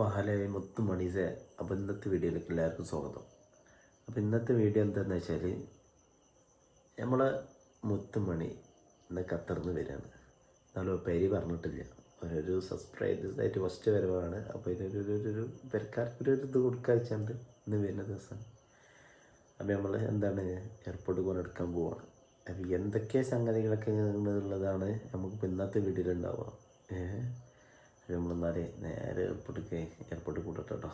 അപ്പോൾ ഹലോ മുത്തു മണീസെ അപ്പോൾ ഇന്നത്തെ വീഡിയോയിലേക്ക് എല്ലാവർക്കും സ്വാഗതം. അപ്പോൾ ഇന്നത്തെ വീഡിയോ എന്താണെന്ന് വെച്ചാൽ നമ്മളെ മുത്തുമണി ഇന്ന് ഖത്തറിന്ന് വരികയാണ് എന്നാലും പേര് പറഞ്ഞിട്ടില്ല. ഒരു സബ്സ്ക്രൈബ് ആയിട്ട് ഫസ്റ്റ് വരവാണ്. അപ്പോൾ ഇതിനൊരു ഒരു ഒരു- ഒരു കൊടുക്കാൻ ഇത് കൊടുക്കാഴ്ചണ്ട് ഇന്ന് വരുന്ന ദിവസം. അപ്പോൾ നമ്മൾ എന്താണ് എയർപോർട്ടിൽ കൊണ്ട് എടുക്കാൻ പോവാണ്. അപ്പോൾ എന്തൊക്കെ സംഗതികളൊക്കെ ഉള്ളതാണ് നമുക്ക് ഇന്നത്തെ വീഡിയോയിൽ ഉണ്ടാവുക. ഏഹ് നമ്മളെന്നാലേ നേരെ എയർപോർട്ടിക്ക് എയർപോർട്ടിൽ കൂട്ടട്ടോ കേട്ടോ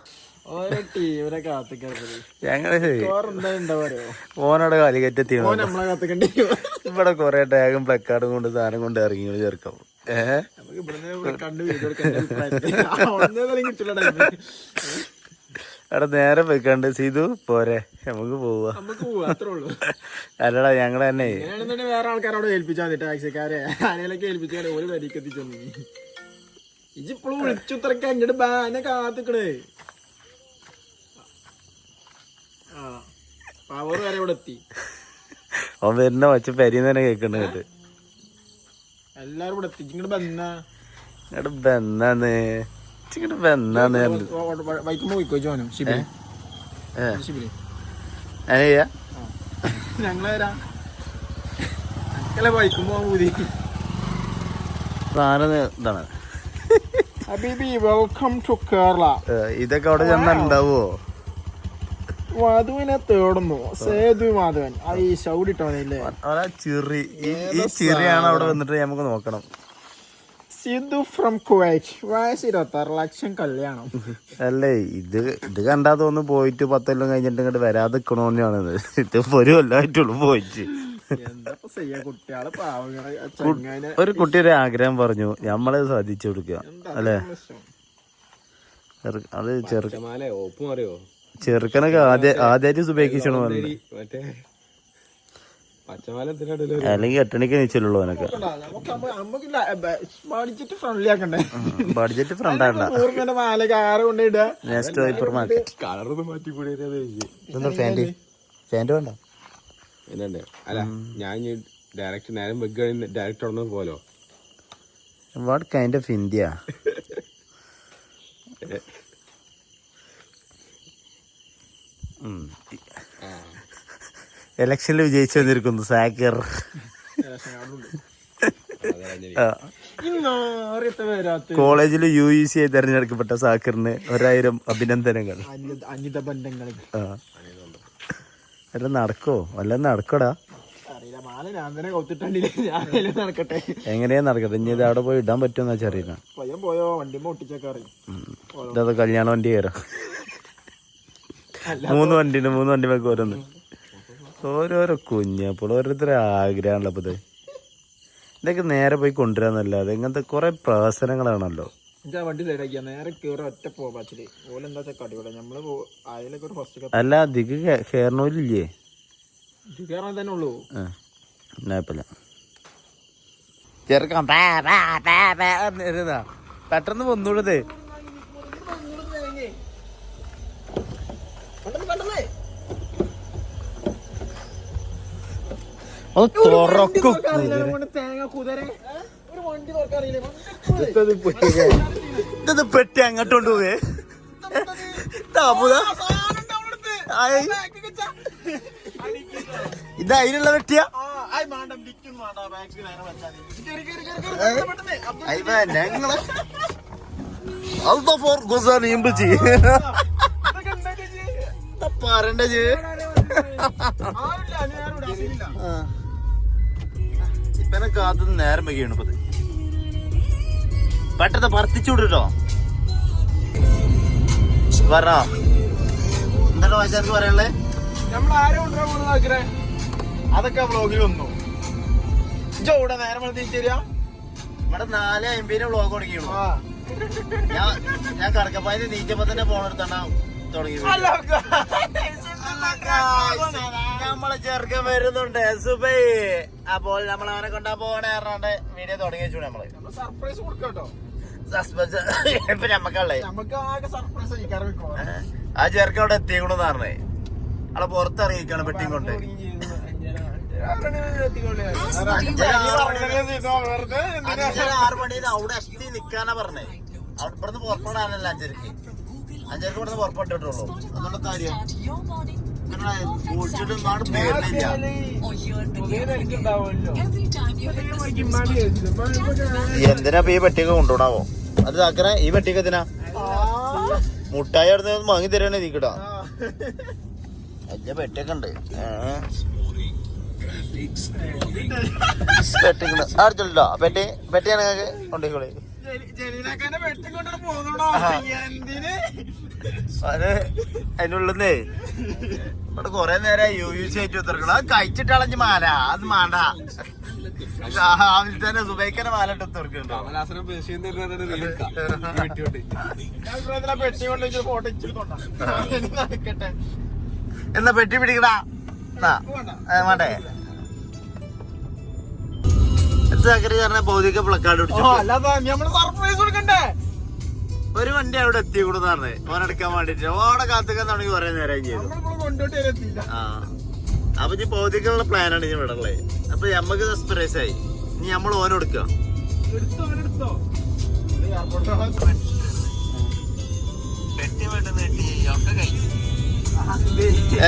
ഓരോ ടീമിനെ കാത്തിക്കരുത് ഞങ്ങൾ ഓനോടെ ഇവിടെ കൊറേ ടാഗും പ്ലക്കാർഡും കൊണ്ട് സാധനം കൊണ്ട് ഇറങ്ങി ചേർക്കാം ഏഹ് നമുക്ക് ഇവിടെ കണ്ട് വീഡിയോ എടുക്കാൻ കിട്ടില്ല ടൈം അവിടെ നേരെ വെക്കാണ്ട് സീതു പോരെ നമുക്ക് പോവാ. അല്ലടാ ഞങ്ങളെന്നെ അങ്ങനെയാണെന്നുണ്ടെങ്കിൽ വേറെ ആൾക്കാരോട് ഏൽപ്പിച്ചാൽ മതി ടാക്സിക്കാരെ ആരെയൊക്കെ ഏൽപ്പിച്ചാൽ ഒരു വരിക്ക് എത്തിച്ചു ഇജിപ്പോഴും വിളിച്ചുത്രക്ക അങ്ങോട്ട് ബാനെ കാത്തിക്കണേ. ആ പവർ വരെ ഇവിടെ എത്തി. അവൻ വരുന്ന വച്ച പെരിന്ന് തന്നെ കേട്ട് എല്ലാരും ഇവിടെ എത്തി. ഇങ്ങോട്ട് ബന്ന ഇങ്ങോട്ട് ബെന്നാന്ന് ഇങ്ങോട്ട് ബെന്നാന്ന് വൈക്കുമ്പോ പോയിക്കോ ജോനും അനയ്യ ഞങ്ങൾ ഞങ്ങളെ വൈക്കുമ്പോ സാധനം ഇതാണ്? ഹബീബി വെൽക്കം ടു കേരള ഇതൊക്കെ അവിടെ ചെന്നുണ്ടാവോ മധുവിനെ തേടുന്നു. സേതു മാധവൻ. ഈ അവിടെ ചിറി ഈ ചിറിയാണ് അവിടെ വന്നിട്ട് നമുക്ക് നോക്കണം. സിദ്ധു ഫ്രം കുവൈറ്റ് വയസ്സ് ഇരുപത്തി ആറ് ലക്ഷം കല്യാണം. അല്ലേ ഇത് ഇത് കണ്ടാ തോന്നുന്നു പോയിട്ട് പത്തൊല്ലം കഴിഞ്ഞിട്ട് ഇങ്ങോട്ട് വരാതെ നിൽക്കണോന്നാണ് ഇത് ഇപ്പൊ ഒരു കൊല്ലമായിട്ടുള്ളൂ പോയിട്ട്. ഒരു കുട്ടി ഒരു ആഗ്രഹം പറഞ്ഞു നമ്മളെ സാധിച്ചു കൊടുക്കുക. അല്ലേ? അത് ചെറു പച്ചമാല ഓപ്പും അറിയോ ചെറുക്കനൊക്കെ ആദ്യ ആദ്യമായിട്ട് സുബേക്കിച്ചണു പറഞ്ഞു മറ്റേ പച്ചമാല എന്തിനാ അല്ലെങ്കിൽ എട്ടണിക്ക് നിച്ചലുള്ളൂ അവനൊക്കെ. ഫ്രണ്ട്ലി ആക്കണ്ടേ? ബഡ്ജറ്റ് ഫ്രണ്ട് കൊണ്ടിടുക നെക്സ്റ്റ് ഹൈപ്പർ മാർക്കറ്റ് കളറൊന്ന് മാറ്റി കൂടി ഫാന്റ് വേണ്ട. എന്നണ്ടേ അല്ല ഞാൻ ഡയറക്റ്റ് നേരം വെക്ക് ഡയറക്റ്റ് ഉടനെ പോലോ വാട്ട് കൈൻഡ് ഓഫ് ഇന്ത്യ എലക്ഷനിൽ വിജയിച്ചു വന്നിരിക്കുന്നു സാക്കർ കോളേജിൽ യു ഇ സി ആയി തെരഞ്ഞെടുക്കപ്പെട്ട സാക്കറിന് ഒരായിരം അഭിനന്ദനങ്ങൾ. വല്ല നടക്കോ? വല്ലതും നടക്കോടാ. എങ്ങനെയാ നടക്കട്ടെ? ഇനി ഇത് അവിടെ പോയി ഇടാൻ പറ്റുമെന്ന് വെച്ചാൽ അറിയില്ല. വണ്ടി ഇതത് കല്യാണ വണ്ടി കയറാം മൂന്ന് വണ്ടിണ്ട് മൂന്ന് വണ്ടി വെക്ക് ഓരോന്ന്. ഓരോരോ കുഞ്ഞപ്പോൾ ഓരോരുത്തരെ ആഗ്രഹമാണല്ലോ അപ്പൊ ഇത് ഇതൊക്കെ നേരെ പോയി കൊണ്ടുവരാന്നല്ലാതെ ഇങ്ങനത്തെ കുറെ പ്രഹസനങ്ങളാണല്ലോ. എനിക്ക് വണ്ടി സൈഡാക്കിയ നേരെ കേറി ഒറ്റ പോവാച്ചിൽ ഓലെന്താ വെച്ചാൽ കടിയോടെ നമ്മൾ അതിലൊക്കെ ഒരു ഫസ്റ്റ് അല്ല ദിഗ് കേറണില്ലേ കയറാൻ തന്നെ ഉള്ളൂ. പെട്ടെന്ന് വന്നൂടത്. ഒന്ന് തുറക്കും തേങ്ങ കുതിര. ഒരു വണ്ടി തുറക്കാറിയില്ലേ ഇത് പെട്ടി അങ്ങോട്ടോണ്ട് പോവേ. താപൂതാ ഇത് അതിനുള്ള പെട്ടിയാ? ഞങ്ങൾ. ഫോർ ഗുസാണ് ഇമ്പിച്ച് പറണ്ട ഇപ്പനെ കാത്തു നേരം ഇപ്പത്. പെട്ടെന്ന് പറത്തിച്ചു വിട്ടോ പറഞ്ഞോ എന്താണ് വായിച്ചാർക്ക് പറയാനുള്ളത് നമ്മൾ ആരെ കൊണ്ടുവരാൻ പോകുന്നത് നോക്കണേ അതൊക്കെ വ്ളോഗിൽ വന്നു. ഇവിടെ നേരം വളർത്തിരിച്ചാ ഇവിടെ നാല് അമ്പതിന് വ്ളോഗ് തുടങ്ങിയുള്ളൂ. ഞാൻ ഞാൻ കടക്കപ്പായത് നീച്ചപ്പോ തന്നെ പോണെടുത്താണ് തുടങ്ങി നമ്മളെ ചെറുക്കൻ വരുന്നുണ്ട് സുബൈ. അപ്പോൾ നമ്മൾ അവനെ കൊണ്ടാ പോകണേ വീഡിയോ തുടങ്ങി വെച്ചു നമ്മൾ. സർപ്രൈസ് കൊടുക്കട്ടോ. സസ്പെൻസ് ഇപ്പൊ നമ്മക്കല്ലേ ആ ചെറുക്കൻ അവിടെ എത്തിക്കണെന്ന് പറഞ്ഞേ. അവിടെ പുറത്തിറങ്ങിക്കാണ് പെട്ടിയും കൊണ്ട്. ആറ് മണിയിൽ അവിടെ എത്തി നിക്കാനാ പറഞ്ഞേ. ഇവിടുന്ന് പുറപ്പെടാനല്ല അഞ്ചരക്ക്. അഞ്ചരക്ക് ഇവിടുന്ന് പുറപ്പെട്ടിട്ടുള്ളൂ. അതുകൊണ്ട് കാര്യം. എന്തിനാ ഇപ്പൊ ഈ പെട്ടിയൊക്കെ കൊണ്ടുപോണാവോ അത് താക്കറ ഈ പെട്ടിയൊക്കെ എന്തിനാ? മുട്ടായി അവിടെ നിന്ന് വാങ്ങി തരാണ് നീക്കടാ വലിയ പെട്ടിയൊക്കെ ഉണ്ട്. പെട്ടി പെട്ടിയാണ് ഞങ്ങൾക്ക് കൊണ്ടുപോയിക്കോളി ജലീലാക്കാന്റെ വെട്ടിക്കൊണ്ടാണ് പോകുന്നോടോ എന്തിന്? അത് അതിനുള്ളിന്നേ ഇവിടെ കൊറേ നേരം യു യു സി ആയിട്ട് ഉത്തരക്കണം അത് കഴിച്ചിട്ടളഞ്ഞ് മാല. അത് മാണ്ട. രാവിലെ തന്നെ സുബൈക്കനെ മാല ഇട്ട് എന്നാ പെട്ടി പിടിക്കടാ. വേണ്ടേ? ചക്കരി പറഞ്ഞ ഭൗതിക പ്ലക്കാർഡ് ഓ പിടിച്ചു അല്ലാതെ സർപ്രൈസ് കൊടുക്കണ്ടേ? ഒരു വണ്ടി അവിടെ എത്തി കൂടെ പറഞ്ഞേ ഓനെടുക്കാൻ വേണ്ടിട്ട്. ഓടെ കാത്തുക്കാൻ തുടങ്ങി കൊറേ നേരം ചെയ്തു. അപ്പൊ ഇനി ഭൗതികമുള്ള പ്ലാനാണ് ഇനി ഇവിടെ ഉള്ളത് അപ്പൊ നമ്മക്ക് സർപ്രൈസ് ആയി. ഇനി നമ്മൾ അവരെടുത്തോ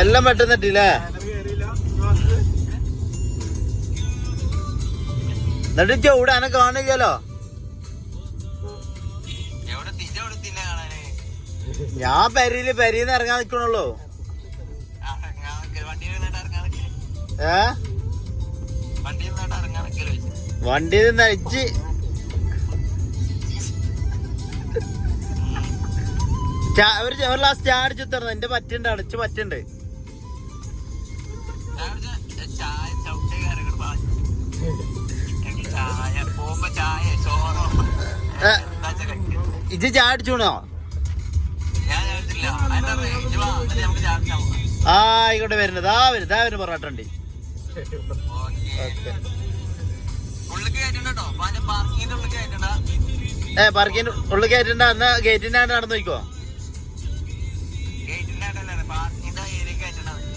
എല്ലാം പെട്ടെന്ന് എത്തിയില്ലേ എന്നിട്ട് ചൂട് അനെ കാണില്ലല്ലോ ഞാൻ പെരയിൽ പെരിന്ന് ഇറങ്ങാൻ നിക്കണുള്ളൂ. ഏ? വണ്ടി നിന്ന് അയച്ച് ചാ- ഒരു ലാസ്റ്റ് ചാടിച്ചു തരണം. എന്റെ പറ്റുണ്ട് അടച്ചു പറ്റുണ്ട് ചായ അടിച്ചൂണോ? ആ ആയിക്കോട്ടെ വരുന്നത് ആ വരുന്നത് ആ വരുന്ന പൊറോട്ട ഏ പാർക്കിന്റെ ഉള്ളിൽ കയറ്റണ്ട. എന്നാ ഗേറ്റിന്റെ ആണ്ട് നടന്നു നോക്കോ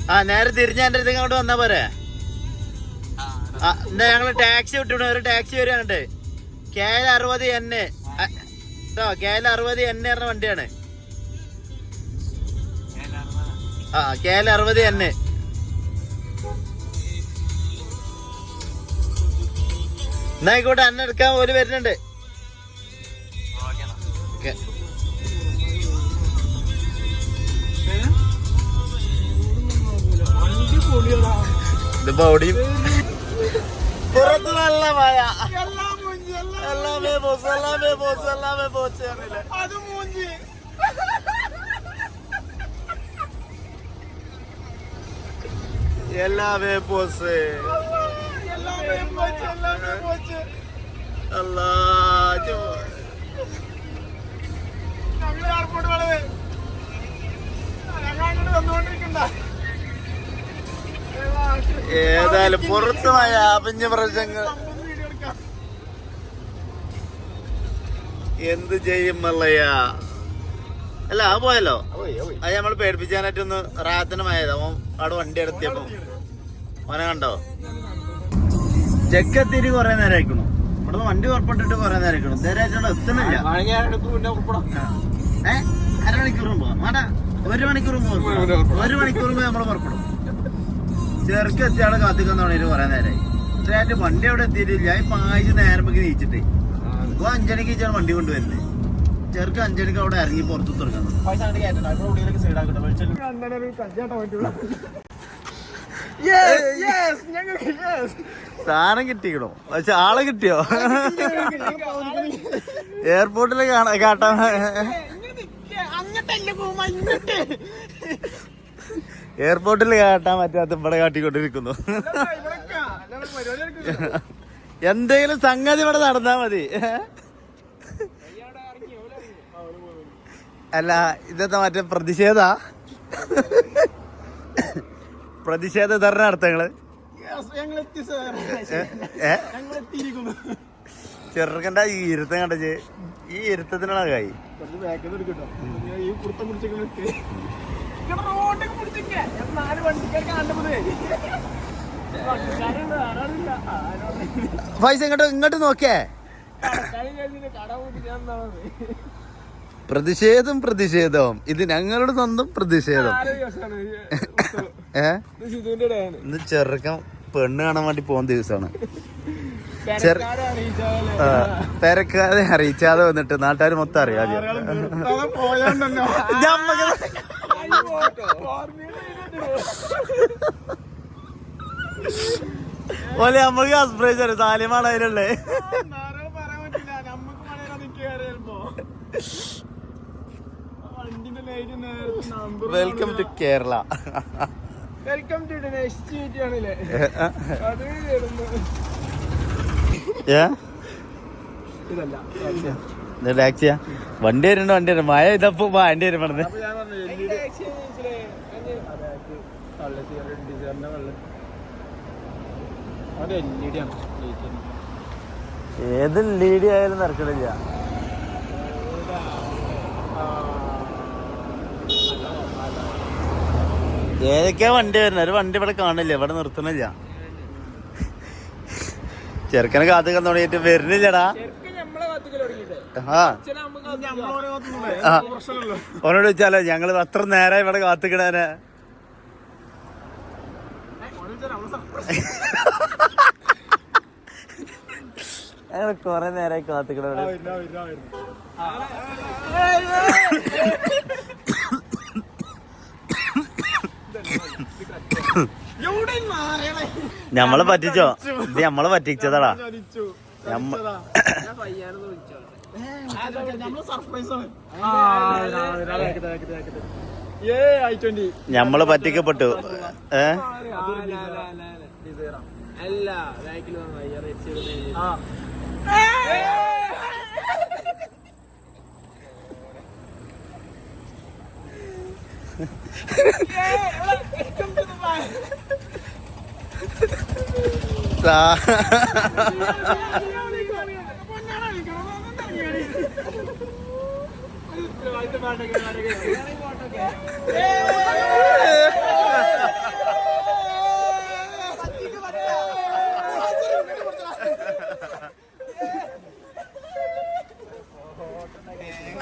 ആ നേരെ തിരിഞ്ഞ എന്റെ അടുത്തേക്ക് അങ്ങോട്ട് വന്നാ പോരെ. എന്നാ ഞങ്ങൾ ടാക്സി വിട്ടു ഒരു ടാക്സി വരികയാണ് കെ എൽ അറുപത് എൻ കേട്ടോ കെ എൽ അറുപത് എൻ എ പറഞ്ഞ വണ്ടിയാണ്. ആ കെ എൽ അറുപത് എൻ എന്നാ ആയിക്കോട്ടെ അന്നെ എടുക്കാൻ ഒരു വരുന്നുണ്ട്. ഇതിപ്പോ ഓടിയും. പുറത്ത് നല്ല മഴ. എല്ലാമേ പോസ് എല്ലാമേ പോസ് എല്ലാമേ പോസ് അത് മൂഞ്ചി. എല്ലാമേ പോസ്. അല്ലാ എയർപോർട്ട് വളരെ ഏതായാലും പുറത്തുമായ അഭിഞ്ഞ അപിഞ്ഞ പ്രശ്നങ്ങൾ. എന്ത് ചെയ്യും മല്ലയ്യ അല്ല ആ പോയല്ലോ. അത് നമ്മൾ പേടിപ്പിച്ചാനായിട്ടൊന്ന് റാത്തിന് മഴയത്. അവൻ അവിടെ വണ്ടി എടുത്തിയപ്പോ. ഓനെ കണ്ടോ? ചെക്കത്തിരി കൊറേ നേരം അയക്കണു. ഇവിടെ വണ്ടി ഉറപ്പിട്ടിട്ട് കൊറേ നേരം അയക്കണു. ഇതുവരെ എത്തണില്ല ഏ? അരമണിക്കൂർ മുമ്പ്. വേണ്ട. ഒരു മണിക്കൂർ മുമ്പ്. ഒരു മണിക്കൂർ മുമ്പ് നമ്മൾ പുറപ്പെടും ചെറുക്കെത്തിയാളെ കാത്തിക്കാൻ തുടങ്ങിയിട്ട് കുറെ നേരമായി ഇത്രയായിട്ട് വണ്ടി അവിടെ എത്തിയിട്ടില്ല. ഈ പായ് നേരം നീച്ചിട്ടേ. ഇപ്പൊ അഞ്ചണിക്ക് വെച്ചാണ് വണ്ടി കൊണ്ടുവരുന്നത് ചെറുക്ക് അഞ്ചണിക്ക് അവിടെ ഇറങ്ങി പുറത്തു യെസ് സാധനം കിട്ടിക്കണോ? പക്ഷെ ആളെ കിട്ടിയോ? എയർപോർട്ടിൽ കാട്ടാൻ എയർപോർട്ടിൽ കാട്ടാൻ പറ്റാത്ത ഇവിടെ കാട്ടിക്കൊണ്ടിരിക്കുന്നു. എന്തെങ്കിലും സംഗതി ഇവിടെ നടന്നാ മതി. അല്ല ഇതെന്താ മറ്റേ പ്രതിഷേധ? പ്രതിഷേധ ധർണ നടത്തങ്ങൾ ചെറുക്കണ്ട ഈ ഇരുത്തം കണ്ടേ ഈ ഇരുത്തത്തിനാണ് കായി റോഡൊക്കെ പിടിച്ചിക്ക നാല് പൈസ ഇങ്ങോട്ട് ഇങ്ങോട്ട് എന്താണെന്ന് പ്രതിഷേധം പ്രതിഷേധവും ഇത് ഞങ്ങളുടെ സ്വന്തം പ്രതിഷേധം. ഏ? ഇന്ന് ചെറുക്കം പെണ്ണ് കാണാൻ വേണ്ടി പോകുന്ന ദിവസമാണ്. പെരക്കാതെ അറിയിച്ചാതെ വന്നിട്ട് നാട്ടുകാർ മൊത്തം അറിയാം ആദ്യം. ഓലെ നമ്മക്ക് അസ്പ്രേസ് അറിയാം സാലിമാണ് അതിലുള്ളേ. Welcome to Kerala welcome to ഇതല്ല. ടാക്സിയാ വണ്ടി വരുന്നുണ്ട് വണ്ടി വരും മഴ ഇതപ്പോ വണ്ടി വരും പറഞ്ഞത് എൽ ഇ ഡി ഏത് ലീഡി ആയാലും നടക്കണില്ല. ഏതൊക്കെയാ വണ്ടി വരുന്നത്? ഒരു വണ്ടി ഇവിടെ കാണില്ല. ഇവിടെ നിർത്തണില്ല. ചെറുക്കനെ കാത്തു കന്ന് തുടങ്ങിയിട്ട് വരുന്നില്ലടാ. ഓനോട് വെച്ചാലോ ഞങ്ങൾ അത്ര നേരം ഇവിടെ കാത്തുക്കിടാനെ ഞങ്ങൾ കൊറേ നേരമായി മാറിയണേ ഞമ്മളെ പറ്റിച്ചോ? ഇത് ഞമ്മളെ പറ്റിച്ചതാടാ. ഞമ്മൾ പറ്റിക്കപ്പെട്ടു. ഏ? അല്ല ബാക്കിൽ ആ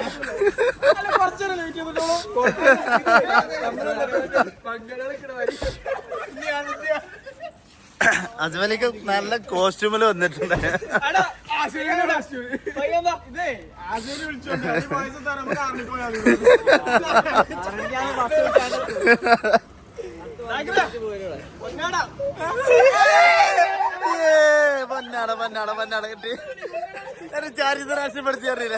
ആ. അജ്മലിക്ക് നല്ല കോസ്റ്റ്യൂമിൽ വന്നിട്ടുണ്ട്. ഏ, പൊന്നാട പൊന്നാട പൊന്നാട കിട്ടി. ചാരിത്ര രാഷ്ട്രപ്പെടുത്തി അറിയില്ല.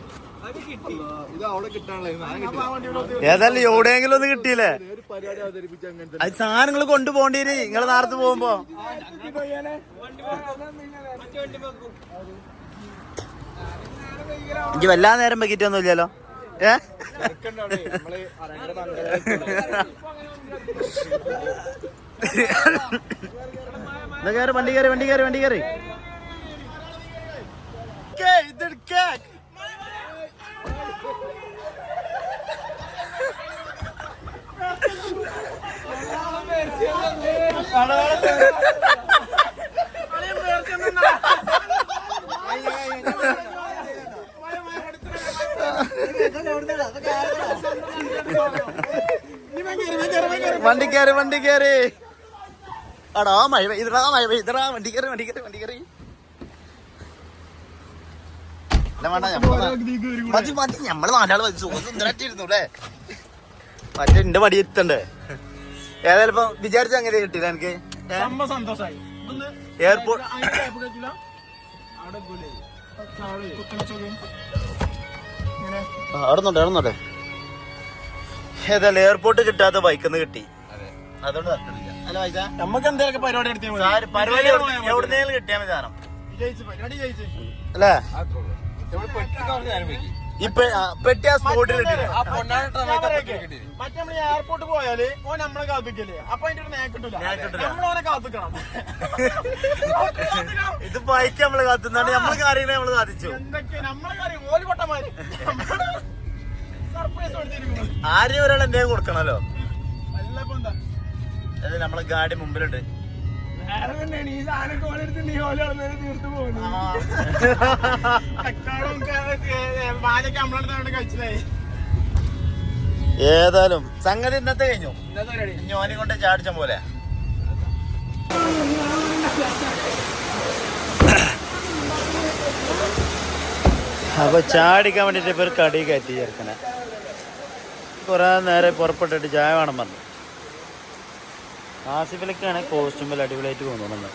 ഏതായാലും എവിടെയെങ്കിലും ഒന്ന് കിട്ടിയില്ലേ? അത് സാധനങ്ങൾ കൊണ്ടുപോകേണ്ടി നിങ്ങൾ നേരത്തെ പോകുമ്പോ. എനിക്ക് വല്ലാ നേരം വെക്കിട്ടൊന്നും ഇല്ലല്ലോ ഏ കേറ് വണ്ടി കയറി വണ്ടി കയറി വണ്ടി കയറി വണ്ടി കയറി വണ്ടി കയറി. അടാ മഴ പെയ്തടാ മഴ പെയ്തടാ വണ്ടി കയറി വണ്ടി കയറി വണ്ടി കയറി അല്ല വേണ്ട ഞമ്മൾ മതി മതി ഞമ്മൾ നാലാൾ മതി സുഖം അല്ലേ മറ്റേ എന്റെ മടി എത്തണ്ടേ? ഏതായാലും ഇപ്പൊ വിചാരിച്ച അങ്ങനെ കിട്ടില്ല എനിക്ക്. സന്തോഷായി. എയർപോർട്ട് അവിടെ പോലെ കുത്തനെ അവിടെ നോട്ടെ അവിടെ നോട്ടെ ഏതായാലും എയർപോർട്ട് കിട്ടാത്ത ബൈക്കിന്ന് കിട്ടി. അതുകൊണ്ട് നമുക്ക് എന്തെങ്കിലും പരിപാടി പരിപാടി എവിടെ- എവിടുന്നേലും കിട്ടിയാൽ മതി സാധനം. പരിപാടി ജയിച്ച്. അല്ലേ? ആ, പെട്ടി ആ മറ്റേ നമ്മൾ എയർപോർട്ട് പോയാൽ ഓൻ നമ്മളെ കാത്തിക്കല്ലേ? അപ്പൊ അതിന്റെ ഒരു നേക്കിട്ടില്ല നേക്കിട്ടില്ല. നമ്മളോനെ കാത്തിക്കണം. ഇത് ബൈക്ക് നമ്മൾ കാത്തുന്നാണ് നമ്മളെ കാര്യങ്ങളെ നമ്മൾ സാധിച്ചു എന്തൊക്കെ? നമ്മളെ കാര്യം ഓൽ ആരെയും ഒരാൾ എന്തെങ്കിലും കൊടുക്കണല്ലോ നമ്മളെ ഗാഡി മുമ്പിലുണ്ട്. വേറെ തന്നെയാണ് ഈ സാധനം കോലെടുത്ത് നീ ഓല നടന്നതിന് തീർത്തു പോകുന്നു തക്കാളും വാഴയ്ക്ക് നമ്മളടുത്ത് കഴിച്ചില്ലായി ഏതായാലും സംഗതി ഇന്നത്തെ കഴിഞ്ഞു. ഞാനും കൊണ്ട് ചാടിച്ച പോലെ. അപ്പൊ ചാടിക്കാൻ വേണ്ടിട്ട് ഇപ്പൊ കടി കയറ്റി ചേർക്കണേ. കുറെ നേരെ പുറപ്പെട്ടിട്ട് ചായ വേണം പറഞ്ഞു. ആസിഫിലൊക്കെയാണ് കോസ്റ്റ്യൂമിൽ അടിപൊളിയായിട്ട് തോന്നുന്നത്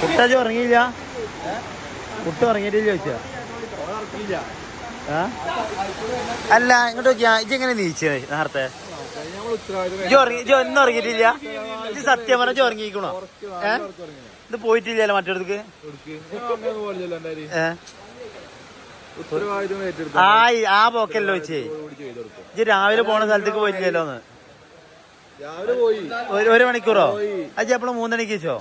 കുട്ടാജ് ഉറങ്ങിയില്ല? കുട്ട ഉറങ്ങിയിട്ടില്ല ചോദിച്ചാ? അല്ല ഇങ്ങോട്ട് നോക്കിയാ ഇജ്ജ് എങ്ങനെ നീച്ചേ? നേരത്തെ. ഒന്നും ഉറങ്ങിയിട്ടില്ല? ഇത് സത്യം പറഞ്ഞ ഉറങ്ങിക്കണോ ഏ? ഇത് പോയിട്ടില്ലല്ലോ മറ്റേടത്തേക്ക് ഏ? ആ ആ പോക്കല്ലോ വെച്ചേ. ഇജ്ജ് രാവിലെ പോണ സ്ഥലത്തേക്ക് പോയില്ലല്ലോ ഒന്ന്. രാവിലെ പോയി. ഒരു മണിക്കൂറോ? അജി അപ്പൊ മൂന്നണിക്ക് വെച്ചോ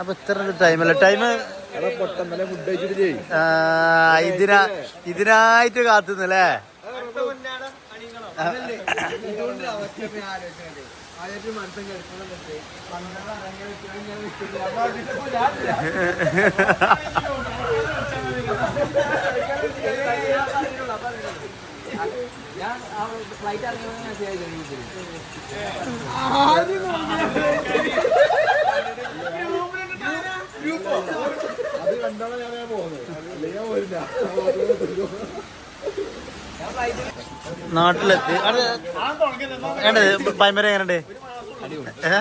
അപ്പൊ ഇത്ര ടൈമല്ല ടൈം ഇതിനാ ഇതിനായിട്ട് കാത്തുന്നല്ലേ? കഴിച്ചിട്ട് ഫ്ലൈറ്റ് ഇതിനാ ഇതിനായിട്ട് കാത്തുന്നല്ലേ അത് കണ്ടാണ് ഞാൻ പോകുന്നത്. അല്ലെങ്കിൽ ഞാൻ പോരില്ല നാട്ടിലെത്തി. പൈമര എങ്ങനെയുണ്ട്? ഏ?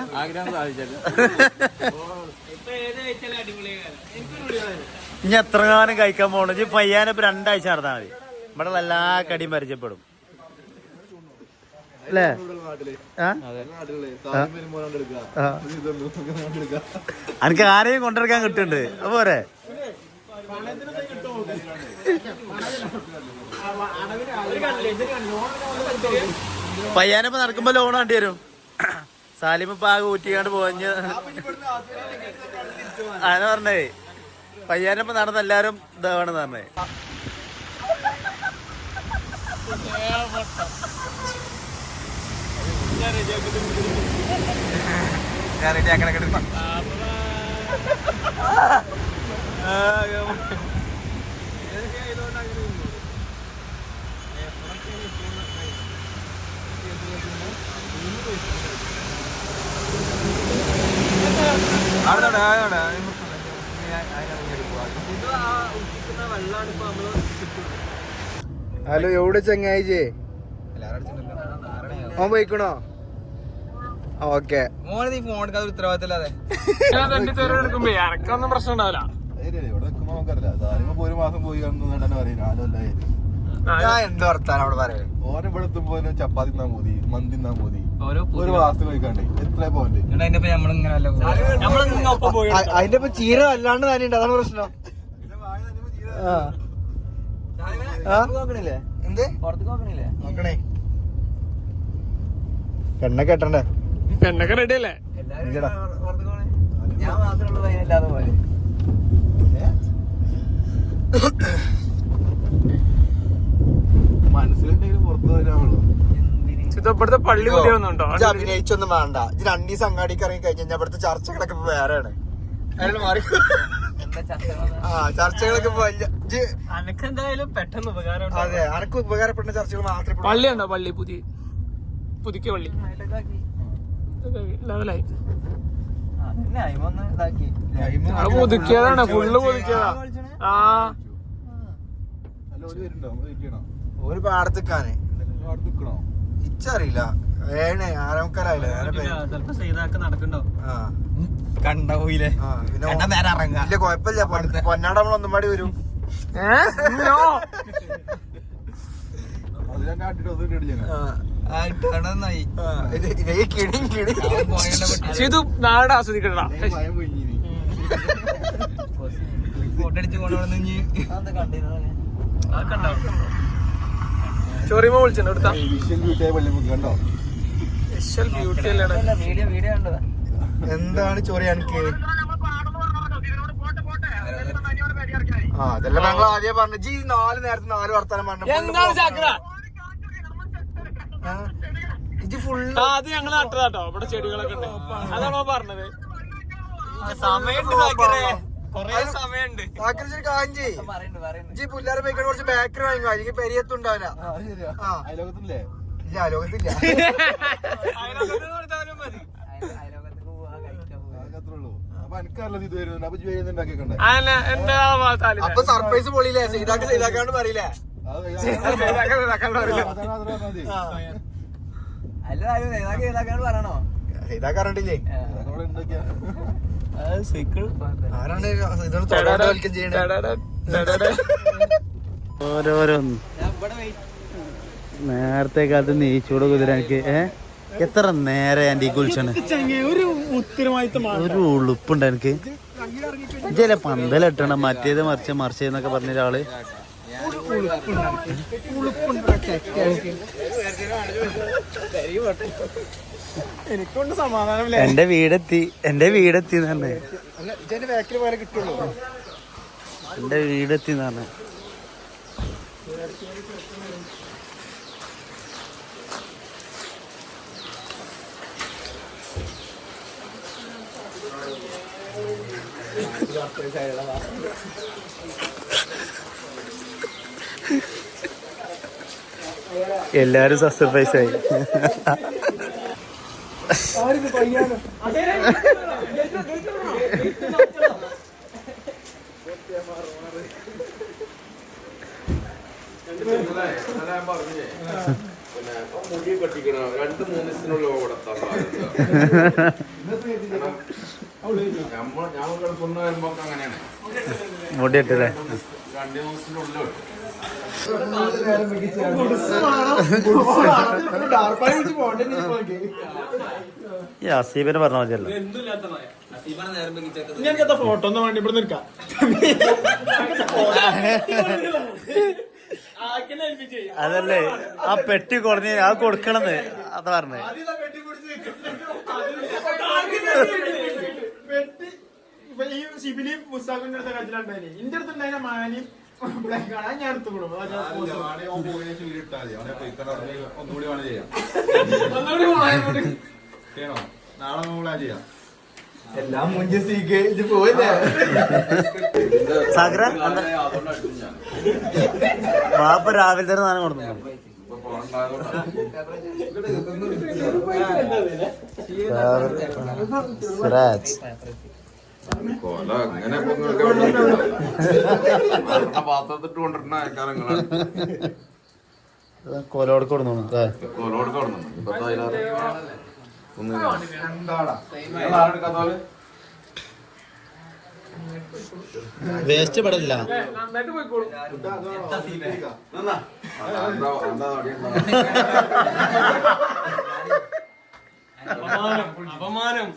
ഇനി എത്ര കാലം കഴിക്കാൻ പോകണം പയ്യാനെ ഇപ്പൊ രണ്ടാഴ്ച നടന്നാൽ മതി. ഇവിടെ എല്ലാ കടിയും പരിചയപ്പെടും. അല്ലേ? എനിക്ക് ആരെയും കൊണ്ടെടുക്കാൻ കിട്ടുന്നുണ്ട്. അപ്പൊ പോരെ. പയ്യാനിപ്പോ നടക്കുമ്പോ ലോൺ വേണ്ടി വരും. സാലിം ഇപ്പൊ ആകെ ഊറ്റിക്കാണ്ട് പോഞ്ഞ്. അങ്ങനെ പറഞ്ഞേ പയ്യാനിപ്പോ നടന്ന എല്ലാരും ഇതാണെന്ന് പറഞ്ഞേ ഹലോ എവിടെ ചങ്ങായിജേ ഓൻ പോയിക്കണോ? ഓക്കെ. മോനെ ഫോൺ എടുക്കാതെ ഉത്തരവാദിത്തമില്ലാതെ. എനക്കൊന്നും പ്രശ്നം ഉണ്ടാവില്ല. ഇവിടെ നിൽക്കുമ്പോ നമുക്കറിയില്ല. സാലിമ ഇപ്പൊ ഒരു മാസം പോയി കാണുന്നു തന്നെ പറയും നാലല്ല ഞാൻ എന്ത് വർത്താനം അവിടെ പറയുന്നത് ഓനെ ഇവിടെ എത്തുമ്പോ ചപ്പാത്തി തിന്നാൻ മതി മന്തി തിന്നാൻ മതി ഒരു മാസത്തിൽ പോയിക്കാണ്ടേ എത്ര പോയിന്റ് അതിന്റെ ഇപ്പൊ ചീര അല്ലാണ്ട് തന്നെ അതാണ് പ്രശ്നം. പെണ്ണൊക്കെ എന്ത്? പുറത്തേക്ക് നോക്കണില്ലേ? നോക്കണേ. പെണ്ണ കെട്ടണ്ടേ? പെണ്ണൊക്കെ റെഡി അല്ലേ? ഞാൻ മാത്രമേ ഉള്ളൂ അതിനല്ലാതെ പോലെ മനസ്സിലുണ്ടെങ്കിലും പുറത്തു വരാമുള്ളൂ ഇവിടുത്തെ പള്ളി പുതിയ അഭിനയിച്ചൊന്നും വേണ്ട. ഇത് രണ്ടീസ് അങ്ങാടിക്ക് ഇറങ്ങി കഴിഞ്ഞാൽ ഇവിടുത്തെ ചർച്ചകളൊക്കെ ഇപ്പൊ വേറെയാണ്. അതിന് മാറി. ആ ചർച്ചകളൊക്കെ എന്തായാലും പെട്ടെന്ന് ഉപകാരം അതെ അനക്ക് ഉപകാരപ്പെടുന്ന ചർച്ചകൾ മാത്രമേ പള്ളി ഉണ്ടോ പള്ളി? പുതിയ പുതുക്കിയ പള്ളി? ലെവലായി പുതുക്കിയതാണ് ഫുള്ള് പുതുക്കിയതാ ആ. ഒരു പാടത്തേക്കാണ് ഇച്ചറിയില്ല. ഏഴ് ആരമുക്കാലായില്ലേ നേരെ പേ- ചിലപ്പോ ചെയ്താക്ക നടക്കണ്ടോ? ആ. കണ്ട പോയില്ലേ ആ പിന്നെ കണ്ട നേരം ഇല്ല കൊഴപ്പില്ല പൊന്ന- പൊന്നാട് നമ്മൾ ഒന്നും പാടി വരും. ഏ? നാട് എടുത്താ. കണ്ടതാ. എന്താണ് ചോറി എനിക്ക് ആ അതെല്ലാം ഞങ്ങൾ ആദ്യം പറഞ്ഞു. ജി നാല് നേരത്തെ നാല് വർത്താനം പറഞ്ഞു. എന്താണ് ഇജ് ഫുള്ള് ആ അത് ഞങ്ങൾ നട്ടതാട്ടോ. ഇവിടെ ചെടികളൊക്കെ ഉണ്ട്. അതാണോ പറഞ്ഞത്? സമയമുണ്ട് കാഞ്ചി പുല്ലാരെ പോയിക്കോട്ട് കുറച്ച് ബേക്കറി വാങ്ങിക്കോ അല്ലെങ്കിൽ പെരിയത്തുണ്ടാവില്ല. ആ അയലോകത്തില്ലേ? ഇല്ല ഇത് അപ്പൊ സർപ്രൈസ് പൊളിയില്ലേ? സീതാക്ക് സീതാക്കാണ്ട് പറയില്ലേ? നേരത്തെ കാലത്ത് നെയ്ച്ചോട് കുതിര എനിക്ക് ഏഹ് എത്ര നേരെ എന്റെ ഈ കുളിച്ചാണ് ഒരു ഉളുപ്പുണ്ട് എനിക്ക്. ഇതല്ലേ പന്തലിട്ടണം? മറ്റേത് മറിച്ച് മറിച്ചെന്നൊക്കെ പറഞ്ഞ ഒരാൾ. എനിക്കൊണ്ട് സമാധാനമില്ല. എന്റെ വീടെത്തി എന്റെ വീടെത്തി ബാക്കിൽ കിട്ടുള്ളൂ. എന്റെ വീടെത്തി എന്ന് പറഞ്ഞേ. എല്ലാരും സർപ്രൈസ് ആയി. രണ്ട് മൂന്ന് ദിവസത്തിനുള്ള കൊടുത്താൽ രണ്ട് ദിവസത്തിനുള്ളിൽ ഈ അസീബിനെ പറഞ്ഞ മതിയല്ലോ. ഫോട്ടോ ഒന്നും വേണ്ടി ഇവിടെ നിൽക്കാം അതല്ലേ ആ പെട്ടി കുറഞ്ഞ് ആ കൊടുക്കണമെന്ന് അത് പറഞ്ഞേ. ഈ സിബിലിയും പുസ്തകം ഇന്റെ അടുത്ത് ഉണ്ടായിരുന്ന മാനിയും ഒന്നുകൂടി വേണം ചെയ്യാം ചെയ്യണോ നാളെ നമ്മൾ പ്ലാൻ ചെയ്യാം എല്ലാം മുഞ്ച ഇത് പോയില്ലേ സാഗര വാപ്പ രാവിലെ തന്നെ സാധനം കൊടുത്തു സിറാജ് കൊല അങ്ങനെ പാത്രത്തിട്ട് കൊണ്ടിരുന്ന ആൾക്കാരങ്ങളാണ് കോലോട് കൊടുന്നു കൊലോട് കൊടുന്നു ഇപ്പത്തെ അതിലാറ് ഒന്നും വേസ്റ്റ് പെടില്ല നന്നായിട്ട് അപമാനം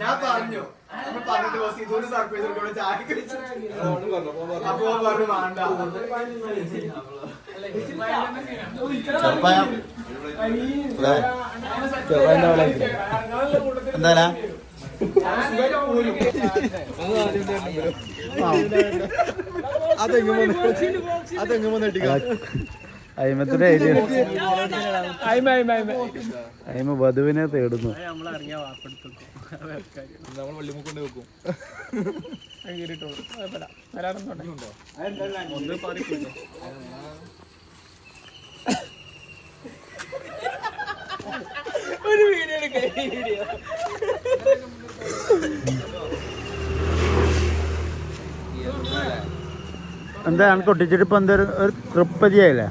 ഞാൻ പറഞ്ഞു. ദിവസം ഇതൊരു സർപ്രൈസ് കൊടുക്കണം. അപ്പൊ പറഞ്ഞു വേണ്ട. എന്താ അയിമ വധുവിനെ തേടുന്നു നമ്മൾ വള്ളിമുക്കൊണ്ട് വെക്കും എന്താ എനിക്ക് ഒട്ടിച്ചിട്ട് ഇപ്പൊ എന്താ ഒരു- തൃപ്പതി ആയില്ലേ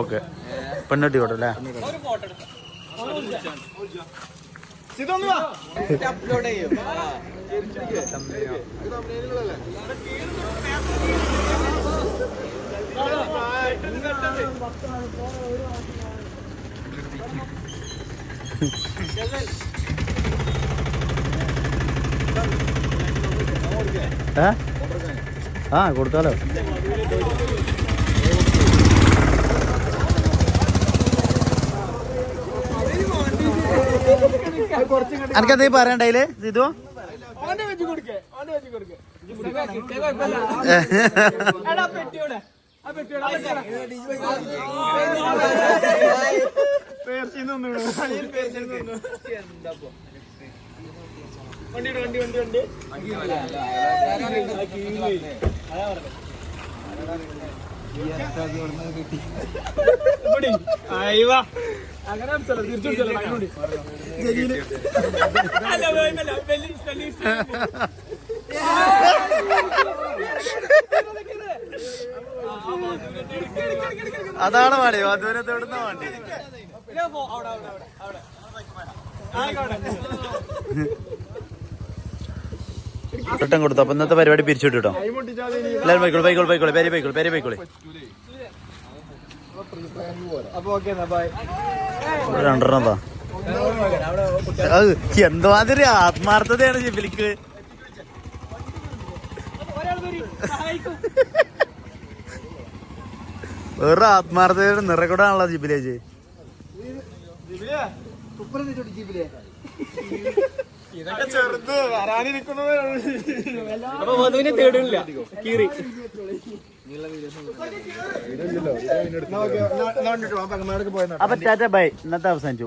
ഓക്കെ. പെണ്ണെട്ടി കോട്ടെ അപ്ലോഡ് ചെയ്യും ആ കൊടുത്താലോ. അനക്ക് എന്തെങ്കിലും പറയണ്ടേ സിതു ആ പെട്ടിയോടെ. വണ്ടി വണ്ടി വണ്ടി വണ്ടി. അങ്ങനെ അതാണ് പാടി അതുവരെ തൊടുന്ന വേണ്ടി. ട്ടം കൊടുത്തു. അപ്പൊ ഇന്നത്തെ പരിപാടി പിരിച്ചുവിട്ടു കേട്ടോ. എല്ലാവരും പോയിക്കോളൂ പോയിക്കോളൂ പോയിക്കോളൂ. പേര് പോയിക്കോളൂ പേര് പോയിക്കോളൂ. അപ്പൊ ഓക്കെ എന്നാ ബൈ രണ്ടെണ്ണം താ അത് എന്തുമാതിരി ആത്മാർത്ഥതയാണ് ജിബിലിക്ക് വേറെ ആത്മാർത്ഥതയുടെ നിറകൂടാണല്ലോ ജിബിലേജ്. ഇതൊക്കെ ചെറുത് വരാനിരിക്കുന്നതേ അപ്പൊ വധുവിനെ തേടില്ല കീറി അപ്പൊ ടാറ്റ ബൈ ഇന്നത്തെ അവസാനിച്ചു